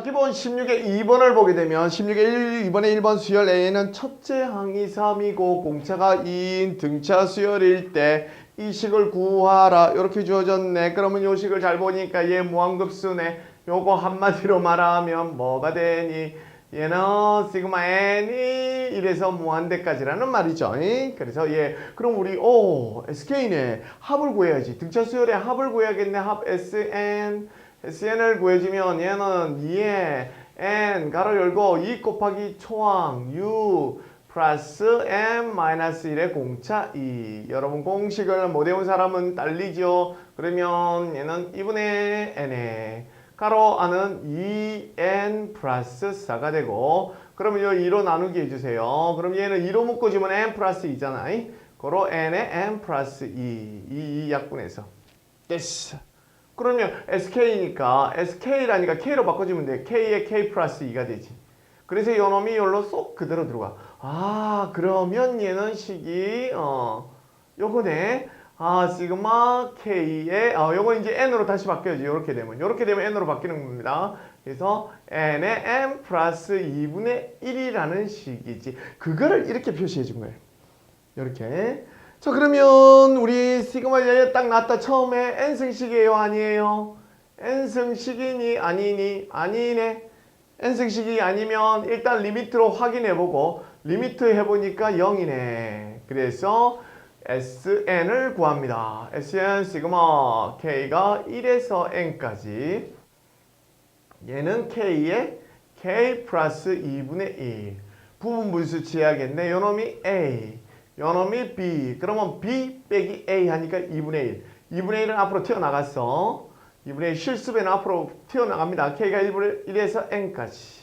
자, 기본 16의 2번을 보게 되면 16의 1, 2번의 1번 수열 A는 첫째 항이 3이고 공차가 2인 등차 수열일 때 이 식을 구하라 이렇게 주어졌네. 그러면 요 식을 잘 보니까 얘 무한급수네. 요거 한마디로 말하면 뭐가 되니? 얘는 시그마 n이 이래서 무한대까지라는 말이죠. 잉? 그래서 얘 그럼 우리 오 SK네 합을 구해야지. 등차 수열의 합을 구해야겠네. 합 SN SN을 구해주면 얘는 2에 n 가로 열고 2 곱하기 초항 u 플러스 m 마이너스 1의 공차 2 여러분 공식을 못 외운 사람은 딸리죠. 그러면 얘는 2분의 n에 가로 안은 2n 플러스 4가 되고 그러면 요 2로 나누기 해주세요. 그럼 얘는 2로 묶어주면 n 플러스 2잖아 그로 n에 n 플러스 2 이, 이 약분해서. 됐어 그러면 SK니까 SK라니까 K로 바꿔주면 돼. K에 K 플러스 2가 되지. 그래서 요놈이 요로 쏙 그대로 들어가. 아 그러면 얘는 식이 어 요거네. 아 시그마 K에 어 요거 이제 N으로 다시 바뀌어지. 요렇게 되면 요렇게 되면 N으로 바뀌는 겁니다. 그래서 N에 M 플러스 2분의 1이라는 식이지. 그거를 이렇게 표시해 준 거예요. 이렇게. 자 그러면 우리 시그마 얘 딱 나왔다. 처음에 n승식이에요? 아니에요? n승식이니 아니니? 아니네. N승식이 아니면 일단 리미트로 확인해보고 리미트 해보니까 0이네. 그래서 sn을 구합니다. Sn 시그마 k가 1에서 n까지. 얘는 k에 k 플러스 2분의 1 부분 분수 취해야겠네. 요놈이 a 요놈이 b. 그러면 b 빼기 a 하니까 2분의 1 2분의 1은 앞으로 튀어나갔어 2분의 1 실수배는 앞으로 튀어나갑니다. K가 1분의 1에서 n까지.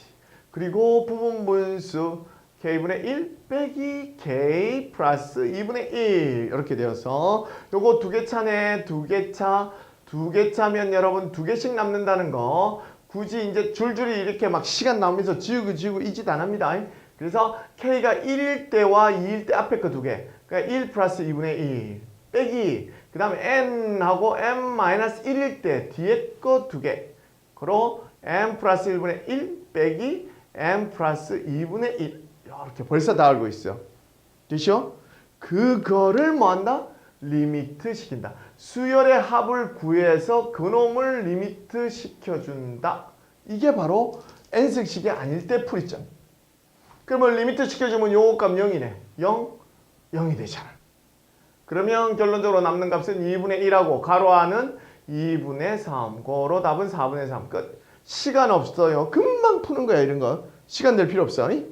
그리고 부분 분수 k분의 1 빼기 k 플러스 2분의 1 이렇게 되어서 요거 두 개 차네. 두 개 차. 두 개 차면 여러분 두 개씩 남는다는 거. 굳이 이제 줄줄이 이렇게 막 시간 나오면서 지우고 지우고 이 짓 안 합니다 그래서 k가 1일 때와 2일 때 앞에 거 두 개. 그러니까 1 플러스 2분의 1 빼기 그 다음에 n하고 m 마이너스 1일 때 뒤에 거 두 개. 그로 m 플러스 1분의 1 빼기 m 플러스 2분의 1 이렇게 벌써 다 알고 있어. 되시오? 그거를 뭐 한다? 리미트 시킨다. 수열의 합을 구해서 그놈을 리미트 시켜준다. 이게 바로 n승식이 아닐 때 풀이점. 그러면 리미트 시켜주면 요거 값 0이네. 0, 0이 되잖아. 그러면 결론적으로 남는 값은 2분의 1하고 가로 안은 2분의 3. 고로 답은 4분의 3. 끝. 시간 없어요. 금방 푸는 거야 이런 거. 시간 낼 필요 없어. 아니?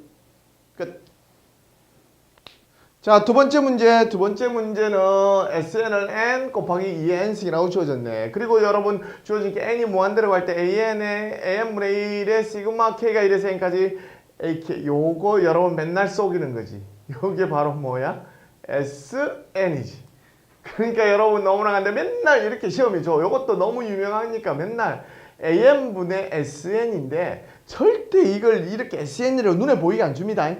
끝. 자, 두 번째 문제. 두 번째 문제는 SN을 n 곱하기 2의 n승이라고 주어졌네. 그리고 여러분 주어진 게 n이 무한대로 갈 때 an의 an분의 1의 시그마 k가 1에서 n까지 AK 요거 여러분 맨날 속이는 거지. 요게 바로 뭐야? SN이지. 그러니까 여러분 너무나 간데 맨날 이렇게 시험이 줘. 요것도 너무 유명하니까 맨날 AM분의 SN인데 절대 이걸 이렇게 SN으로 눈에 보이게 안 줍니다.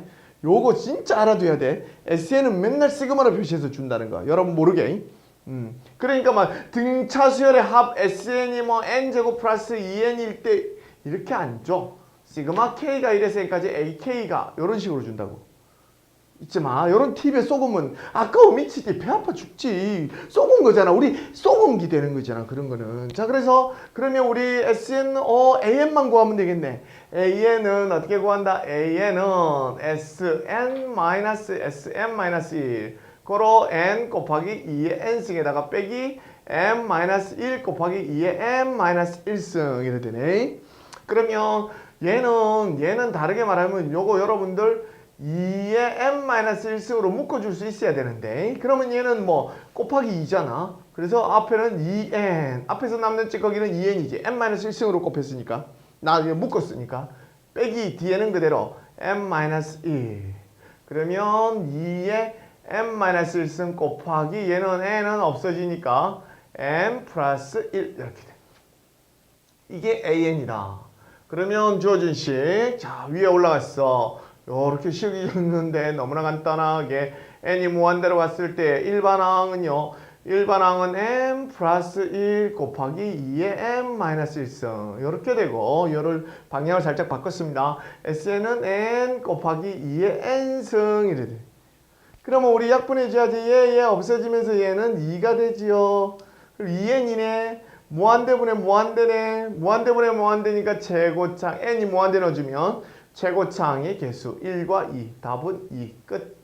요거 진짜 알아둬야 돼. SN은 맨날 시그마로 표시해서 준다는 거. 여러분 모르게. 음. 그러니까 막 등차 수열의 합 SN이 뭐 N제곱 플러스 2N일 때 이렇게 안 줘. 시그마 K가 1에서 N까지 AK가 이런 식으로 준다고. 잊지 마. 이런 팁에 쏘으면 아까워 미치지. 배 아파 죽지. 쏘은 거잖아. 우리 쏘은 기 되는 거잖아. 그런 거는. 자, 그래서 그러면 우리 SN, 어, AN만 구하면 되겠네. AN은 어떻게 구한다? AN은 SN 마이너스 SM 마이너스 1. 그로 N 곱하기 2의 N승에다가 빼기 M 마이너스 1 곱하기 2의 M 마이너스 1승 이래 되네. 그러면 얘는 얘는 다르게 말하면 요거 여러분들 2의 n-1승으로 묶어줄 수 있어야 되는데 그러면 얘는 뭐 곱하기 2잖아. 그래서 앞에는 2n 앞에서 남는 찌꺼기는 2n이지. n-1승으로 곱했으니까. 나 이거 묶었으니까. 빼기 뒤에는 그대로 n-1 그러면 2의 n-1승 곱하기 얘는 n은 없어지니까 n 플러스 1 이렇게 돼. 이게 an이다 그러면 주어진 식, 자 위에 올라갔어. 이렇게 식이 줬는데 너무나 간단하게 n이 무한대로 갔을 때 일반항은요. 일반항은 m 플러스 1 곱하기 2의 m 마이너스 1승 이렇게 되고 이를 방향을 살짝 바꿨습니다. SN은 n 곱하기 2의 n승 이래 돼. 그러면 우리 약분해줘야지 얘, 얘 없어지면서 얘는 2가 되지요. 그럼 2n이네. 무한대분의 무한대네. 무한대분의 무한대니까 최고창 n이 무한대 넣어주면 최고창의 개수 1과 2. 답은 2. 끝.